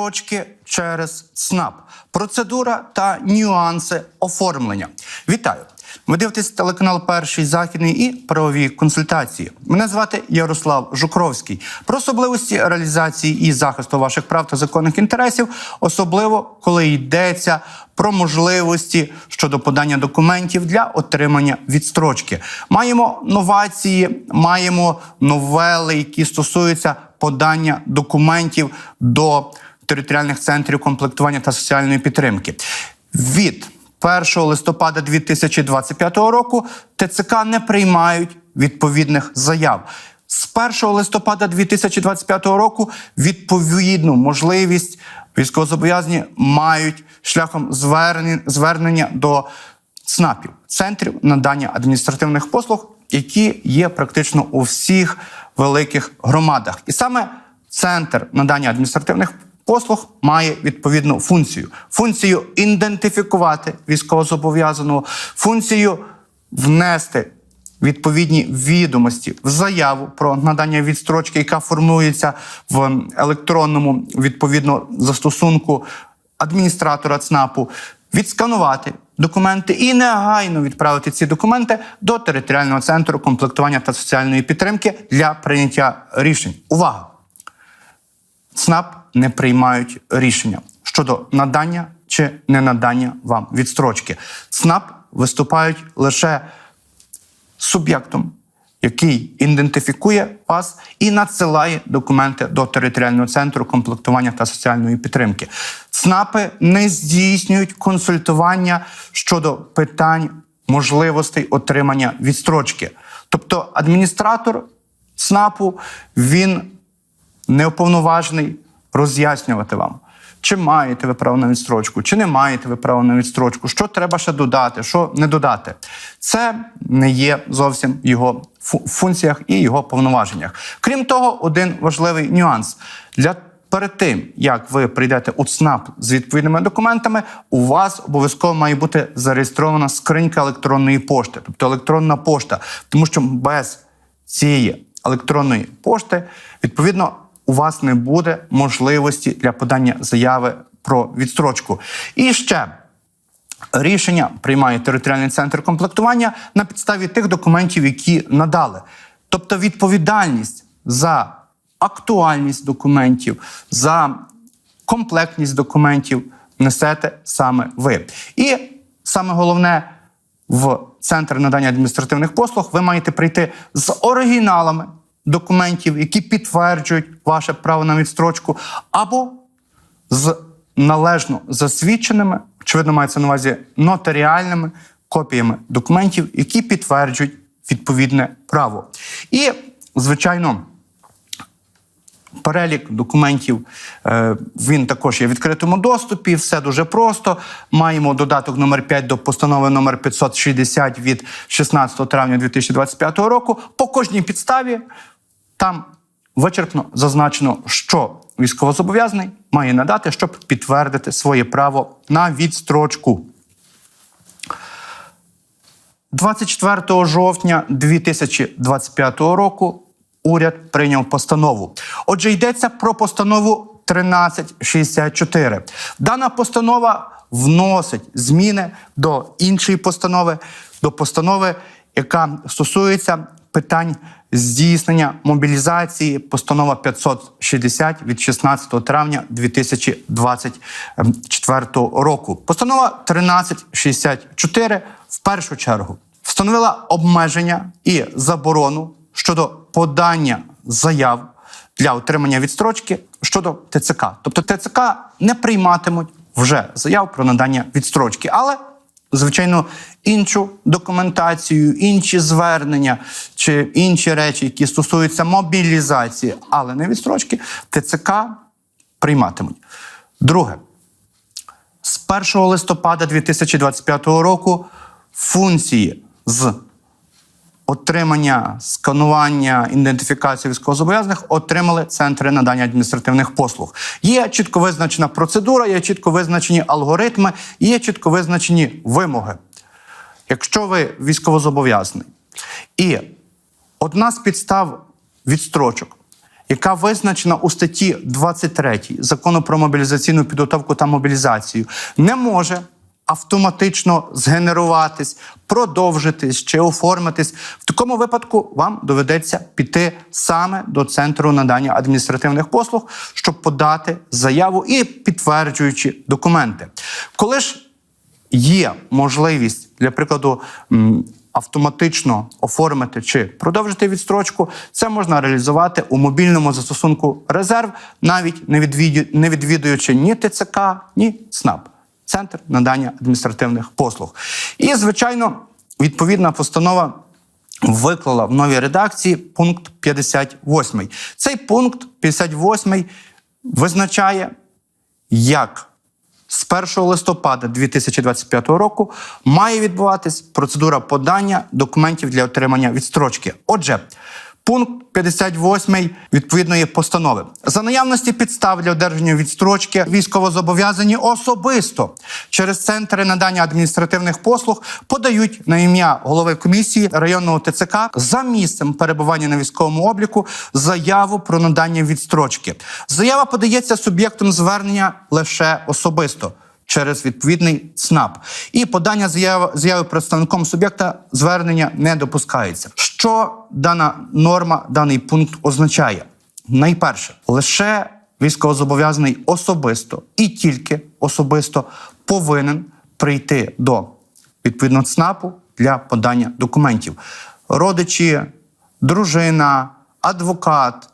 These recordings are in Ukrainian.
відстрочки через ЦНАП, процедура та нюанси оформлення. Вітаю! Ви дивитесь телеканал Перший західний і правові консультації. Мене звати Ярослав Жукровський. Про особливості реалізації і захисту ваших прав та законних інтересів, особливо коли йдеться про можливості щодо подання документів для отримання відстрочки. Маємо новації, маємо новели, які стосуються подання документів до територіальних центрів комплектування та соціальної підтримки. Від 1 листопада 2025 року ТЦК не приймають відповідних заяв. З 1 листопада 2025 року відповідну можливість військовозобов'язані мають шляхом звернення, до ЦНАПів центрів надання адміністративних послуг, які є практично у всіх великих громадах. І саме центр надання адміністративних послуг має відповідну функцію: функцію ідентифікувати військовозобов'язаного, функцію внести відповідні відомості в заяву про надання відстрочки, яка формується в електронному відповідно застосунку адміністратора ЦНАПу, відсканувати документи і негайно відправити ці документи до територіального центру комплектування та соціальної підтримки для прийняття рішень. Увага! ЦНАП не приймають рішення щодо надання чи не надання вам відстрочки. ЦНАП виступають лише суб'єктом, який ідентифікує вас і надсилає документи до територіального центру комплектування та соціальної підтримки. ЦНАПи не здійснюють консультування щодо питань можливостей отримання відстрочки. Тобто адміністратор ЦНАПу він не уповноважений роз'яснювати вам, чи маєте ви право на відстрочку, чи не маєте ви право на відстрочку, що треба ще додати, що не додати. Це не є зовсім його функціях і його повноваженнях. Крім того, один важливий нюанс для. Перед тим, як ви прийдете у ЦНАП з відповідними документами, у вас обов'язково має бути зареєстрована скринька електронної пошти, тобто електронна пошта, тому що без цієї електронної пошти, відповідно, у вас не буде можливості для подання заяви про відстрочку. І ще рішення приймає територіальний центр комплектування на підставі тих документів, які надали. Тобто відповідальність за актуальність документів, за комплектність документів несете саме ви. І саме головне в центр надання адміністративних послуг ви маєте прийти з оригіналами документів, які підтверджують ваше право на відстрочку, або з належно засвідченими, очевидно, мається на увазі нотаріальними копіями документів, які підтверджують відповідне право. І, звичайно, Перелік документів е, він також є в відкритому доступі. Все дуже просто. Маємо додаток номер 5 до постанови номер 560 від 16 травня 2025 року. По кожній підставі там вичерпно зазначено, що військовозобов'язаний має надати, щоб підтвердити своє право на відстрочку. 24 жовтня 2025 року уряд прийняв постанову. Отже, йдеться про постанову 1364. Дана постанова вносить зміни до іншої постанови, до постанови, яка стосується питань здійснення мобілізації, постанова 560 від 16 травня 2024 року. Постанова 1364 в першу чергу встановила обмеження і заборону щодо подання заяв для отримання відстрочки щодо ТЦК. Тобто ТЦК не прийматимуть вже заяв про надання відстрочки, але звичайно іншу документацію, інші звернення чи інші речі, які стосуються мобілізації, але не відстрочки, ТЦК прийматимуть. Друге, з 1 листопада 2025 року функції з отримання, сканування, ідентифікації військовозобов'язаних отримали центри надання адміністративних послуг. Є чітко визначена процедура, є чітко визначені алгоритми, є чітко визначені вимоги. Якщо ви військовозобов'язаний, і одна з підстав відстрочок, яка визначена у статті 23 закону про мобілізаційну підготовку та мобілізацію, не може автоматично згенеруватись, продовжитись чи оформитись. В такому випадку вам доведеться піти саме до центру надання адміністративних послуг, щоб подати заяву і підтверджуючі документи. Коли ж є можливість, для прикладу, автоматично оформити чи продовжити відстрочку, це можна реалізувати у мобільному застосунку резерв, навіть не відвідуючи ні ТЦК, ні ЦНАП. Центр надання адміністративних послуг. І, звичайно, відповідна постанова виклала в новій редакції пункт 58. Цей пункт 58 визначає, як з 1 листопада 2025 року має відбуватись процедура подання документів для отримання відстрочки. Отже, пункт 58 відповідної постанови за наявності підстав для одержання відстрочки військовозобов'язані особисто через центри надання адміністративних послуг подають на ім'я голови комісії районного ТЦК за місцем перебування на військовому обліку заяву про надання відстрочки. Заява подається суб'єктом звернення лише особисто через відповідний ЦНАП. І подання заяви, заяви представником суб'єкта звернення не допускається. Що дана норма, даний пункт означає? Найперше, лише військовозобов'язаний особисто і тільки особисто повинен прийти до відповідного ЦНАПу для подання документів. Родичі, дружина, адвокат,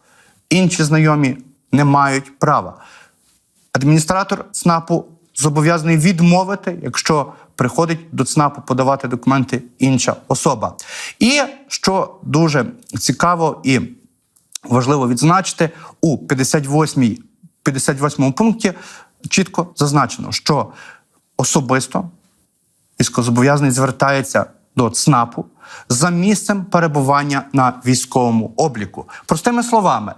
інші знайомі не мають права адміністратор ЦНАПу зобов'язаний відмовити, якщо приходить до ЦНАПу подавати документи інша особа. І що дуже цікаво і важливо відзначити, у 58 58 пункті чітко зазначено, що особисто військовозобов'язаний звертається до ЦНАПу за місцем перебування на військовому обліку. Простими словами,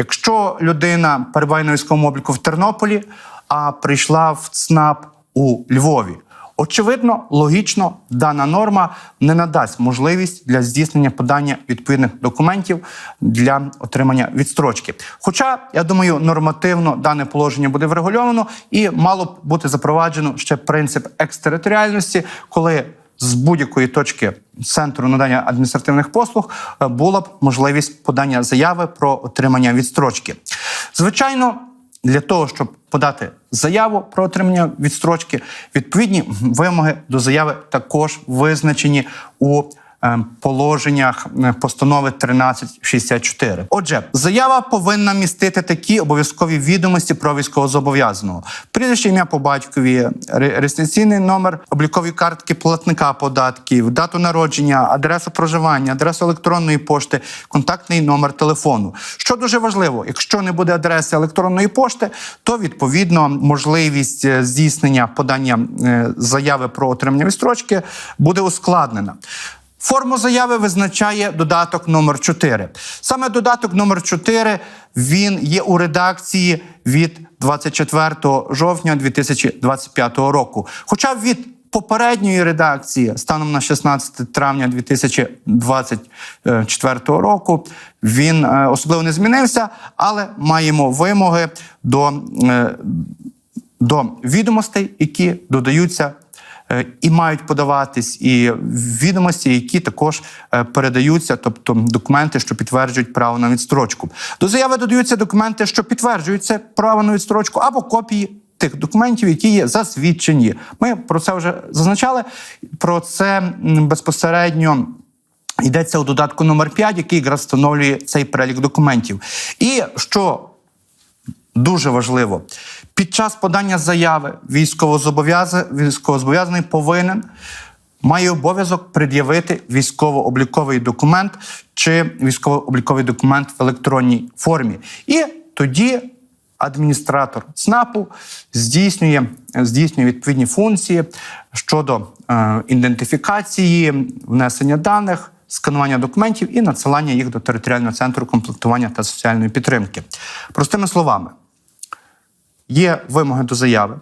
якщо людина перебуває військовому обліку в Тернополі, а прийшла в ЦНАП у Львові. Очевидно, логічно, дана норма не надасть можливість для здійснення подання відповідних документів для отримання відстрочки. Хоча, я думаю, нормативно дане положення буде врегульовано і мало б бути запроваджено ще принцип екстериторіальності, коли з будь-якої точки центру надання адміністративних послуг е, була б можливість подання заяви про отримання відстрочки. Звичайно, для того, щоб подати заяву про отримання відстрочки, відповідні вимоги до заяви також визначені у положеннях е, постанови 1364. Отже, заява повинна містити такі обов'язкові відомості про військовозобов'язаного: прізвище ім'я по батькові, ре- реєстраційний номер облікової картки платника податків, дату народження, адресу проживання, адресу електронної пошти, контактний номер телефону. Що дуже важливо, якщо не буде адреси електронної пошти, то відповідно можливість е, здійснення подання е, заяви про отримання відстрочки буде ускладнена. Форму заяви визначає додаток номер 4. Саме додаток номер 4 він є у редакції від 24 жовтня 2025 року. Хоча від попередньої редакції станом на 16 травня 2024 року він е, особливо не змінився, але маємо вимоги до, е, до відомостей, які додаються і мають подаватись, і відомості, які також е, передаються, тобто документи, що підтверджують право на відстрочку. До заяви додаються документи, що підтверджують це право на відстрочку, або копії. Тих документів, які є засвідчені, ми про це вже зазначали. Про це безпосередньо йдеться у додатку номер 5, який якраз встановлює цей перелік документів. І що дуже важливо, під час подання заяви військовозобов'язаний, повинен має обов'язок пред'явити військово-обліковий документ чи військово-обліковий документ в електронній формі. І тоді адміністратор ЦНАПу здійснює, здійснює відповідні функції щодо е, ідентифікації, внесення даних, сканування документів і надсилання їх до територіального центру комплектування та соціальної підтримки. Простими словами, є вимоги до заяви,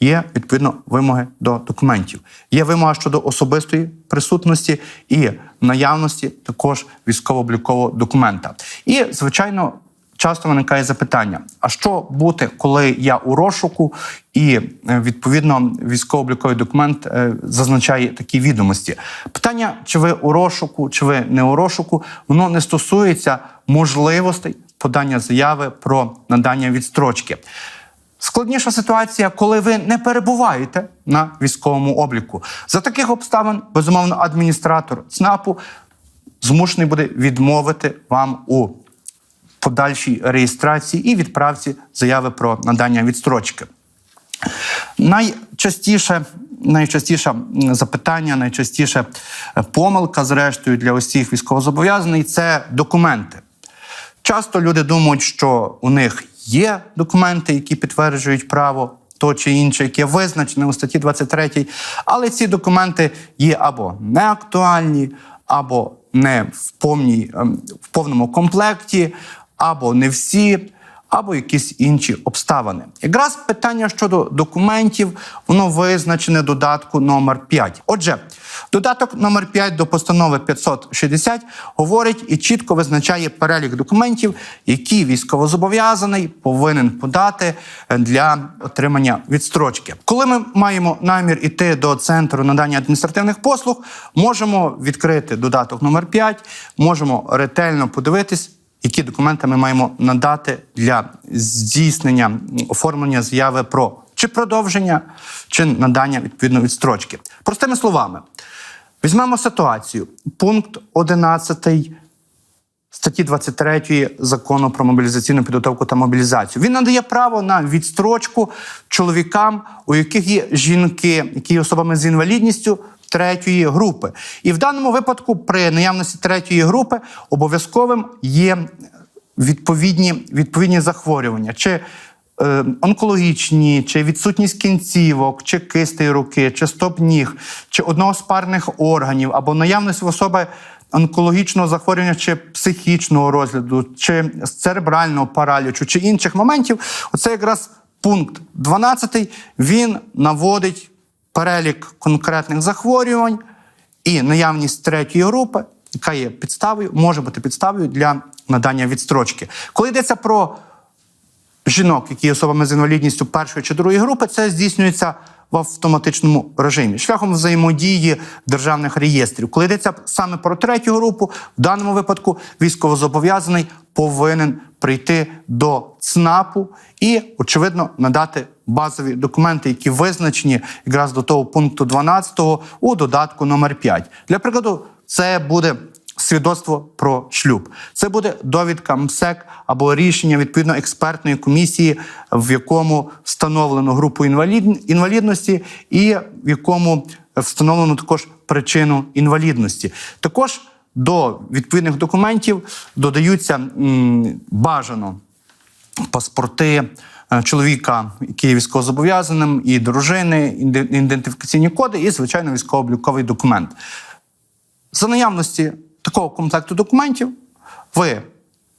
є відповідно вимоги до документів. Є вимога щодо особистої присутності і наявності також військово-облікового документа. І, звичайно, часто виникає запитання: а що бути, коли я у розшуку, і е, відповідно військово-обліковий документ е, зазначає такі відомості? Питання, чи ви у розшуку, чи ви не у розшуку, воно не стосується можливостей подання заяви про надання відстрочки. Складніша ситуація, коли ви не перебуваєте на військовому обліку. За таких обставин, безумовно, адміністратор ЦНАПу змушений буде відмовити вам у подальшій реєстрації і відправці заяви про надання відстрочки. Найчастіше, найчастіше запитання, найчастіше е, помилка, зрештою, для усіх військовозобов'язаних це документи. Часто люди думають, що у них є документи, які підтверджують право то чи інше, яке визначене у статті 23, але ці документи є або неактуальні, або не в, повній, ем, в повному комплекті, або не всі, або якісь інші обставини. Якраз питання щодо документів, воно визначене додатку номер 5. Отже, додаток номер 5 до постанови 560 говорить і чітко визначає перелік документів, які військовозобов'язаний повинен подати для отримання відстрочки. Коли ми маємо намір іти до центру надання адміністративних послуг, можемо відкрити додаток номер 5, можемо ретельно подивитись які документи ми маємо надати для здійснення оформлення заяви про чи продовження, чи надання відповідно відстрочки. Простими словами, візьмемо ситуацію. Пункт 11 статті 23 закону про мобілізаційну підготовку та мобілізацію. Він надає право на відстрочку чоловікам, у яких є жінки, які є особами з інвалідністю третьої групи. І в даному випадку, при наявності третьої групи, обов'язковим є відповідні, відповідні захворювання. Чи е, онкологічні, чи відсутність кінцівок, чи кистей руки, чи стоп-ніг, чи одного з парних органів, або наявність в особи онкологічного захворювання, чи психічного розгляду, чи церебрального паралічу, чи інших моментів. Оце якраз пункт 12, він наводить перелік конкретних захворювань і наявність третьої групи, яка є підставою, може бути підставою для надання відстрочки. Коли йдеться про жінок, які є особами з інвалідністю першої чи другої групи, це здійснюється в автоматичному режимі шляхом взаємодії державних реєстрів. Коли йдеться саме про третю групу, в даному випадку військовозобов'язаний повинен прийти до ЦНАПу і, очевидно, надати базові документи, які визначені якраз до того пункту 12 у додатку номер 5. Для прикладу, це буде свідоцтво про шлюб. Це буде довідка МСЕК або рішення відповідно експертної комісії, в якому встановлено групу інвалід... інвалідності, і в якому встановлено також причину інвалідності. Також до відповідних документів додаються бажано паспорти е, чоловіка, який є військовозобов'язаним, і дружини, ідентифікаційні коди, і звичайно військово-обліковий документ. За наявності такого комплекту документів, ви,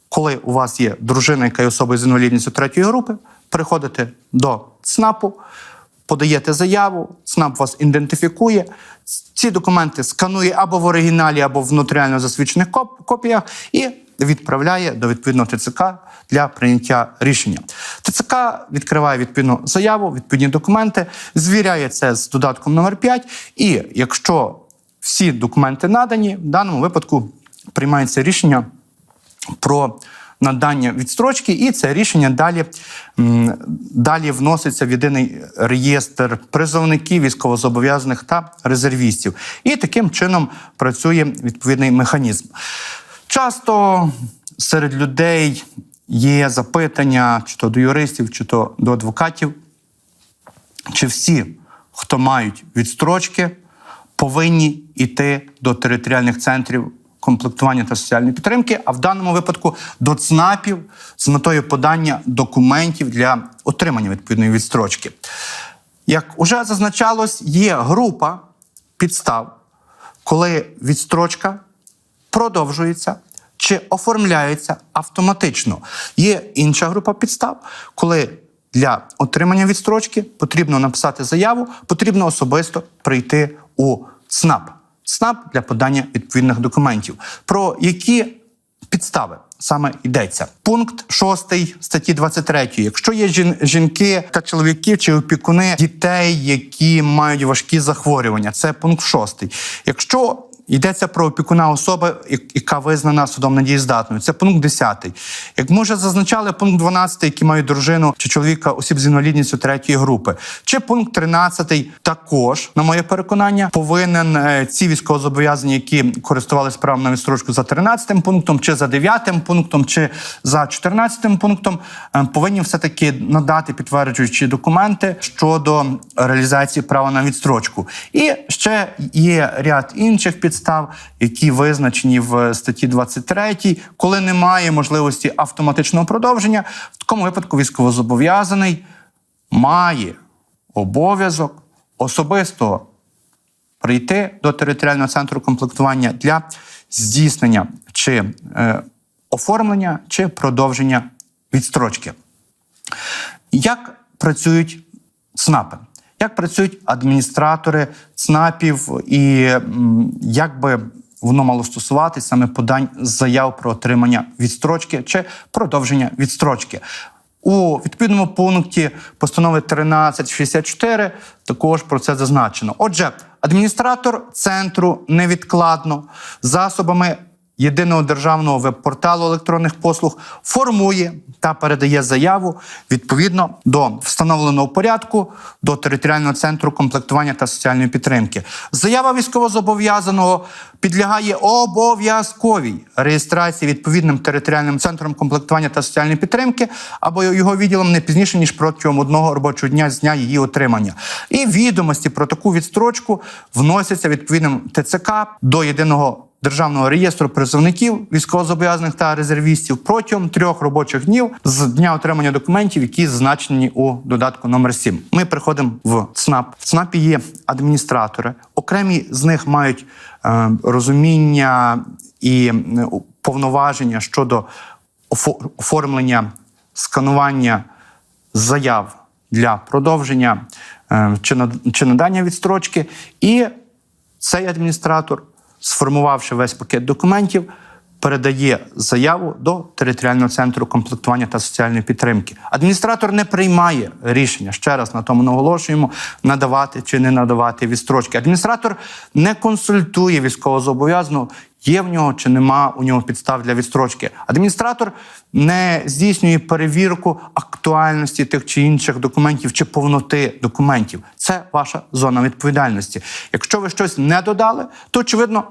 коли у вас є дружина, яка є особою з інвалідністю третьої групи, приходите до ЦНАПу, подаєте заяву, ЦНАП вас ідентифікує. Ці документи сканує або в оригіналі, або в нотаріально засвідчених копіях і відправляє до відповідного ТЦК для прийняття рішення. ТЦК відкриває відповідну заяву, відповідні документи, звіряє це з додатком номер 5 і якщо всі документи надані, в даному випадку приймається рішення про надання відстрочки, і це рішення далі, далі вноситься в єдиний реєстр призовників, військовозобов'язаних та резервістів. І таким чином працює відповідний механізм. Часто серед людей є запитання, чи то до юристів, чи то до адвокатів, чи всі, хто мають відстрочки, повинні йти до територіальних центрів комплектування та соціальної підтримки, а в даному випадку до ЦНАПів з метою подання документів для отримання відповідної відстрочки. Як уже зазначалось, є група підстав, коли відстрочка продовжується чи оформляється автоматично. Є інша група підстав, коли для отримання відстрочки потрібно написати заяву, потрібно особисто прийти у ЦНАП. ЦНАП для подання відповідних документів. Про які підстави саме йдеться. Пункт 6 статті 23. Якщо є жін- жінки та чоловіки чи опікуни дітей, які мають важкі захворювання, це пункт 6. Якщо Йдеться про опікуна особи, яка визнана судом недієздатною. Це пункт 10. Як ми вже зазначали, пункт 12, які мають дружину чи чоловіка осіб з інвалідністю третьої групи. Чи пункт 13 також, на моє переконання, повинен е, ці військовозобов'язані, які користувалися правом на відстрочку за 13 пунктом, чи за 9 пунктом, чи за 14 пунктом, е, повинні все-таки надати підтверджуючі документи щодо реалізації права на відстрочку. І ще є ряд інших підстав, які визначені в статті 23, коли немає можливості автоматичного продовження, в такому випадку військовозобов'язаний має обов'язок особисто прийти до територіального центру комплектування для здійснення чи е, оформлення чи продовження відстрочки. Як працюють ЦНАПи? Як працюють адміністратори ЦНАПів, і як би воно мало стосуватись саме подань заяв про отримання відстрочки чи продовження відстрочки? У відповідному пункті постанови 1364 також про це зазначено. Отже, адміністратор центру невідкладно засобами єдиного державного веб-порталу електронних послуг формує та передає заяву відповідно до встановленого порядку до територіального центру комплектування та соціальної підтримки. Заява військовозобов'язаного підлягає обов'язковій реєстрації відповідним територіальним центром комплектування та соціальної підтримки або його відділом не пізніше ніж протягом одного робочого дня з дня її отримання. І відомості про таку відстрочку вносяться відповідним ТЦК до єдиного Державного реєстру призовників військовозобов'язаних та резервістів протягом трьох робочих днів з дня отримання документів, які зазначені у додатку номер 7. Ми приходимо в ЦНАП. В ЦНАПі є адміністратори. Окремі з них мають е, розуміння і е, повноваження щодо оформлення сканування заяв для продовження е, чи над- чи надання відстрочки, і цей адміністратор, сформувавши весь пакет документів, передає заяву до територіального центру комплектування та соціальної підтримки. Адміністратор не приймає рішення ще раз на тому наголошуємо надавати чи не надавати відстрочки. Адміністратор не консультує військовозобов'язаного, є в нього чи нема у нього підстав для відстрочки. Адміністратор не здійснює перевірку актуальності тих чи інших документів чи повноти документів. Це ваша зона відповідальності. Якщо ви щось не додали, то очевидно.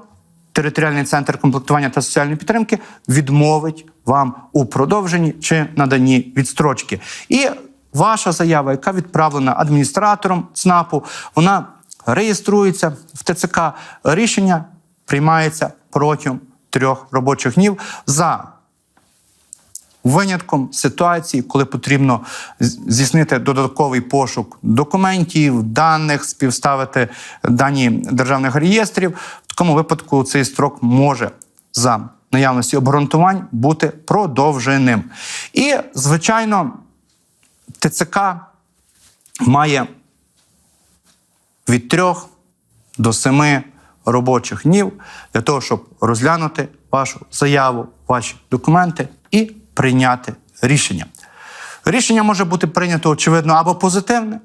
Територіальний центр комплектування та соціальної підтримки відмовить вам у продовженні чи наданні відстрочки. І ваша заява, яка відправлена адміністратором ЦНАПу, вона реєструється в ТЦК. Рішення приймається протягом трьох робочих днів за винятком ситуації, коли потрібно здійснити додатковий пошук документів, даних, співставити дані державних реєстрів. В такому випадку цей строк може за наявності обґрунтувань бути продовженим. І, звичайно, ТЦК має від трьох до семи робочих днів для того, щоб розглянути вашу заяву, ваші документи і прийняти рішення. Рішення може бути прийнято, очевидно, або позитивне,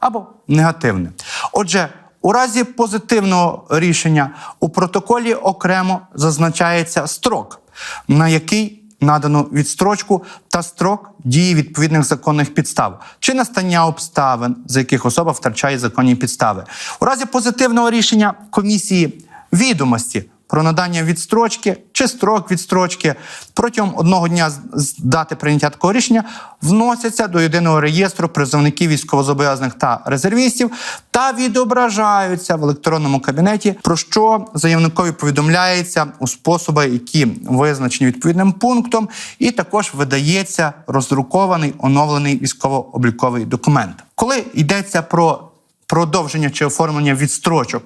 або негативне. Отже, у разі позитивного рішення у протоколі окремо зазначається строк, на який надано відстрочку та строк дії відповідних законних підстав чи настання обставин, за яких особа втрачає законні підстави. У разі позитивного рішення комісії відомості про надання відстрочки чи строк відстрочки протягом одного дня з- дати прийняття такого рішення вносяться до єдиного реєстру призовників військовозобов'язаних та резервістів та відображаються в електронному кабінеті, про що заявникові повідомляється у способи, які визначені відповідним пунктом, і також видається роздрукований оновлений військово-обліковий документ. Коли йдеться про продовження чи оформлення відстрочок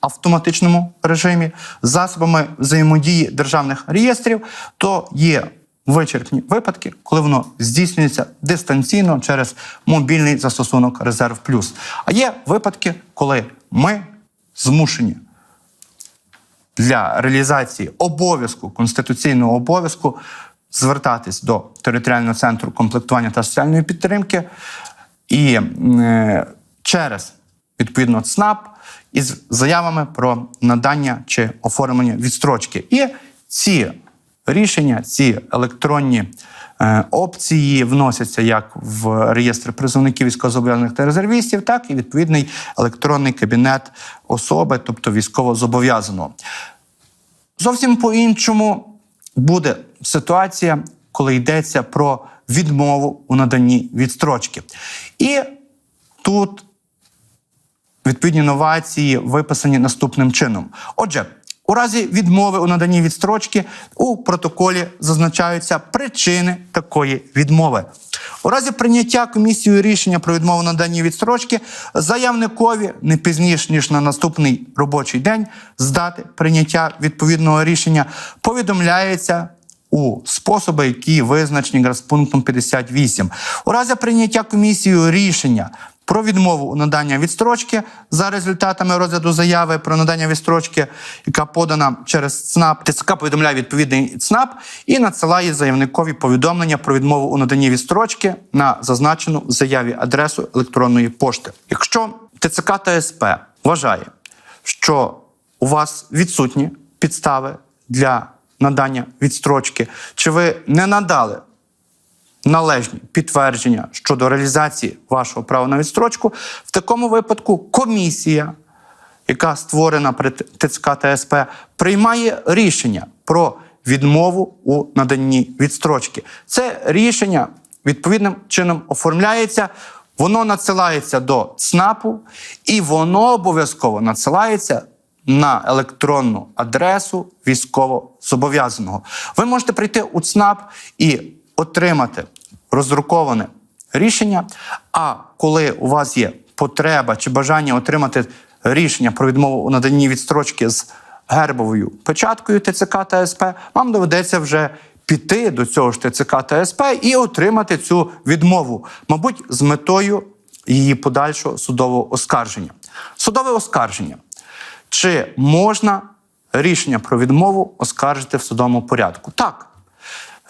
автоматичному режимі засобами взаємодії державних реєстрів, то є вичерпні випадки, коли воно здійснюється дистанційно через мобільний застосунок Резерв Плюс. А є випадки, коли ми змушені для реалізації обов'язку конституційного обов'язку звертатись до територіального центру комплектування та соціальної підтримки і е, через відповідно ЦНАП із заявами про надання чи оформлення відстрочки. І ці рішення, ці електронні е, опції вносяться як в реєстр призовників військовозобов'язаних та резервістів, так і відповідний електронний кабінет особи, тобто військовозобов'язаного. Зовсім по-іншому буде ситуація, коли йдеться про відмову у наданні відстрочки. І тут відповідні новації виписані наступним чином. Отже, у разі відмови у наданні відстрочки у протоколі зазначаються причини такої відмови. У разі прийняття комісією рішення про відмову наданні відстрочки заявникові не пізніше ніж на наступний робочий день з дати прийняття відповідного рішення повідомляється у способи, які визначені пунктом 58. У разі прийняття комісією рішення про відмову у надання відстрочки за результатами розгляду заяви про надання відстрочки, яка подана через ЦНАП, ТЦК повідомляє відповідний ЦНАП і надсилає заявникові повідомлення про відмову у наданні відстрочки на зазначену в заяві адресу електронної пошти. Якщо ТЦК та СП вважає, що у вас відсутні підстави для надання відстрочки, чи ви не надали належні підтвердження щодо реалізації вашого права на відстрочку, в такому випадку комісія, яка створена при ТЦК та СП, приймає рішення про відмову у наданні відстрочки. Це рішення відповідним чином оформляється. Воно надсилається до ЦНАПу, і воно обов'язково надсилається на електронну адресу військовозобов'язаного. Ви можете прийти у ЦНАП і отримати роздруковане рішення. А коли у вас є потреба чи бажання отримати рішення про відмову у наданні відстрочки з гербовою печаткою ТЦК та СП, вам доведеться вже піти до цього ж ТЦК та СП і отримати цю відмову, мабуть, з метою її подальшого судового оскарження. Судове оскарження. Чи можна рішення про відмову оскаржити в судовому порядку? Так.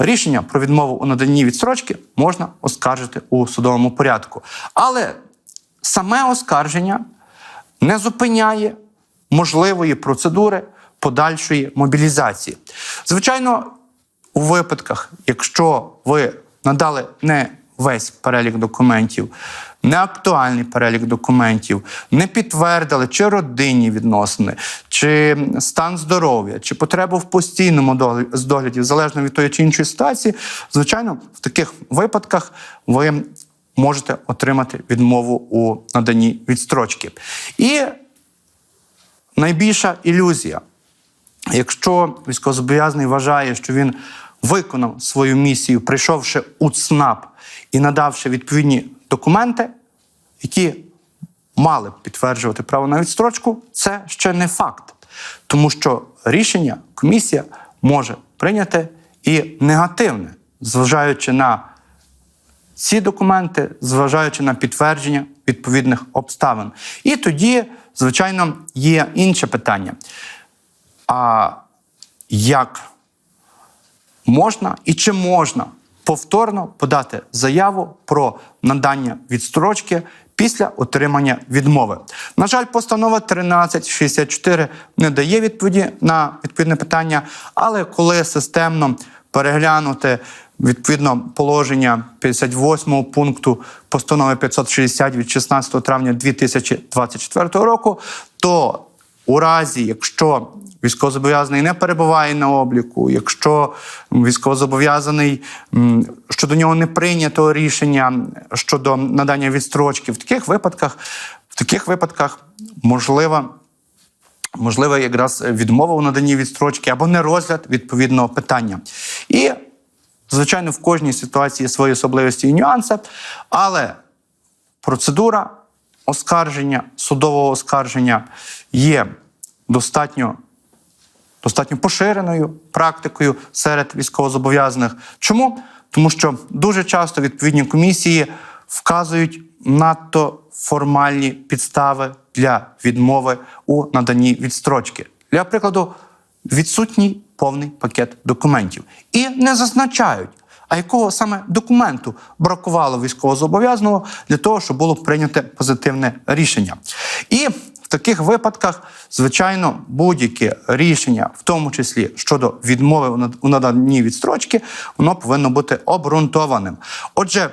Рішення про відмову у наданні відстрочки можна оскаржити у судовому порядку. Але саме оскарження не зупиняє можливої процедури подальшої мобілізації. Звичайно, у випадках, якщо ви надали не весь перелік документів, не актуальний перелік документів, не підтвердили чи родинні відносини, чи стан здоров'я, чи потребу в постійному догляді, залежно від тої чи іншої ситуації, звичайно, в таких випадках ви можете отримати відмову у наданні відстрочки. І найбільша ілюзія. Якщо військовозобов'язаний вважає, що він виконав свою місію, прийшовши у ЦНАП і надавши відповідні документи, які мали б підтверджувати право на відстрочку, це ще не факт. Тому що рішення комісія може прийняти і негативне, зважаючи на ці документи, зважаючи на підтвердження відповідних обставин. І тоді, звичайно, є інше питання. А як можна і чи можна повторно подати заяву про надання відстрочки після отримання відмови? На жаль, постанова 1364 не дає відповіді на відповідне питання, але коли системно переглянути відповідно положення 58 пункту постанови 560 від 16 травня 2024 року, то у разі, якщо військовозобов'язаний не перебуває на обліку, якщо військовозобов'язаний щодо нього не прийнято рішення щодо надання відстрочки, в таких випадках, в таких випадках можлива. Можливо, якраз відмова у наданні відстрочки або не розгляд відповідного питання. І, звичайно, в кожній ситуації є свої особливості і нюанси, але процедура оскарження, судового оскарження є достатньо, достатньо поширеною практикою серед військовозобов'язаних. Чому? Тому що дуже часто відповідні комісії вказують надто формальні підстави для відмови у наданні відстрочки. Для прикладу, відсутній повний пакет документів і не зазначають, а якого саме документу бракувало військовозобов'язаного для того, щоб було прийнято позитивне рішення. І таких випадках, звичайно, будь-яке рішення, в тому числі щодо відмови у над- наданні відстрочки, воно повинно бути обґрунтованим. Отже,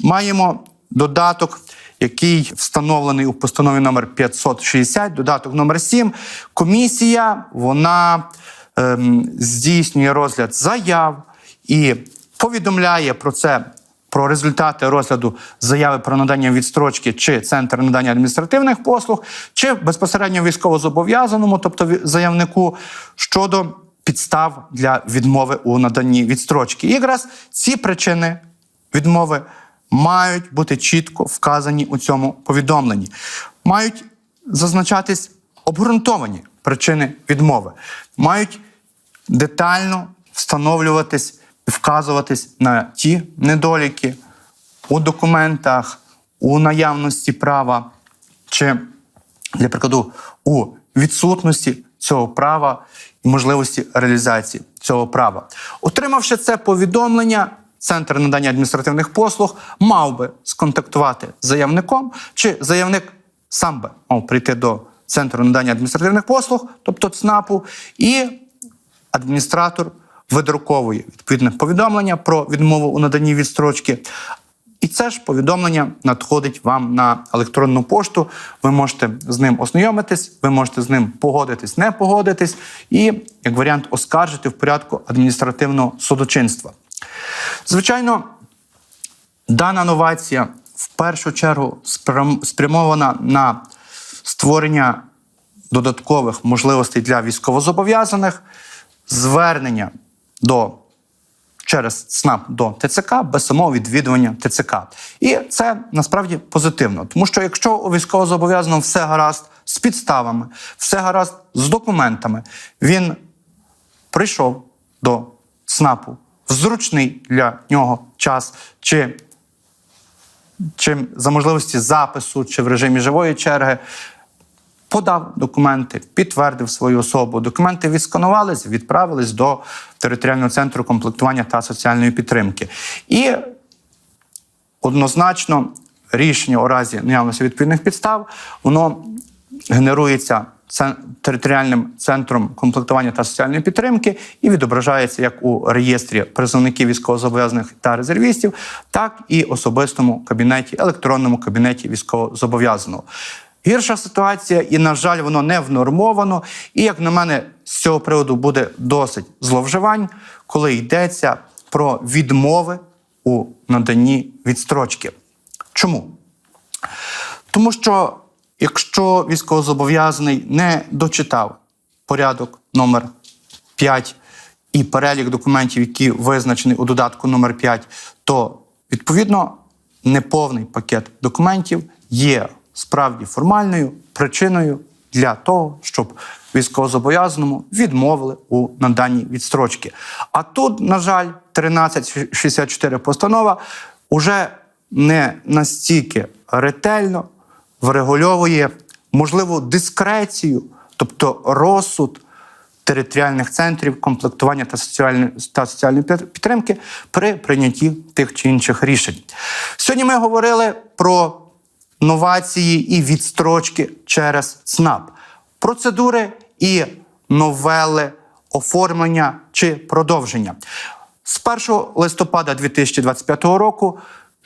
маємо додаток, який встановлений у постанові номер 560, додаток номер 7. Комісія вона ем, здійснює розгляд заяв і повідомляє про це. Про результати розгляду заяви про надання відстрочки чи центр надання адміністративних послуг, чи безпосередньо військовозобов'язаному, тобто заявнику, щодо підстав для відмови у наданні відстрочки. І якраз ці причини відмови мають бути чітко вказані у цьому повідомленні, мають зазначатись обґрунтовані причини відмови, мають детально встановлюватись вказуватись на ті недоліки у документах, у наявності права, чи, для прикладу, у відсутності цього права і можливості реалізації цього права. Отримавши це повідомлення, Центр надання адміністративних послуг мав би сконтактувати з заявником, чи заявник сам би мав прийти до центру надання адміністративних послуг, тобто ЦНАПу, і адміністратор видруковує відповідне повідомлення про відмову у наданні відстрочки. І це ж повідомлення надходить вам на електронну пошту. Ви можете з ним ознайомитись, ви можете з ним погодитись, не погодитись, і як варіант оскаржити в порядку адміністративного судочинства. Звичайно, дана новація в першу чергу спрямована на створення додаткових можливостей для військовозобов'язаних, звернення до через ЦНАП до ТЦК без самого відвідування ТЦК. І це насправді позитивно, тому що якщо у військовозобов'язаного все гаразд з підставами, все гаразд з документами, він прийшов до ЦНАПу в зручний для нього час, чи, чи за можливості запису, чи в режимі живої черги. Подав документи, підтвердив свою особу. Документи відсканувались, відправились до територіального центру комплектування та соціальної підтримки. І однозначно рішення у разі наявності відповідних підстав, воно генерується територіальним центром комплектування та соціальної підтримки і відображається як у реєстрі призовників військовозобов'язаних та резервістів, так і особистому кабінеті, електронному кабінеті військовозобов'язаного. Гірша ситуація, і, на жаль, воно не внормовано. І, як на мене, з цього приводу буде досить зловживань, коли йдеться про відмови у наданні відстрочки. Чому? Тому що якщо військовозобов'язаний не дочитав порядок номер 5 і перелік документів, які визначені у додатку номер 5, то відповідно неповний пакет документів є справді формальною причиною для того, щоб військовозобов'язаному відмовили у наданні відстрочки. А тут, на жаль, 1364 постанова уже не настільки ретельно врегульовує можливу дискрецію, тобто розсуд територіальних центрів комплектування та соціальної та соціальної підтримки при прийнятті тих чи інших рішень. Сьогодні ми говорили про новації і відстрочки через ЦНАП, процедури і новели оформлення чи продовження. З 1 листопада 2025 року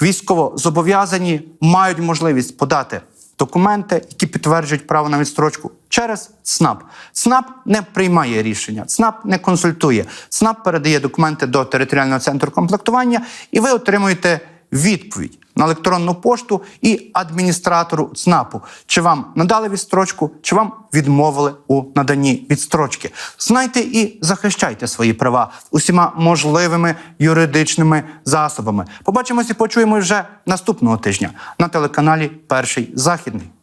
військово зобов'язані мають можливість подати документи, які підтверджують право на відстрочку через ЦНАП. ЦНАП не приймає рішення, ЦНАП не консультує. ЦНАП передає документи до територіального центру комплектування, і ви отримуєте відповідь на електронну пошту і адміністратору ЦНАПу, чи вам надали відстрочку, чи вам відмовили у наданні відстрочки. Знайте і захищайте свої права усіма можливими юридичними засобами. Побачимося почуємо вже наступного тижня на телеканалі Перший Західний.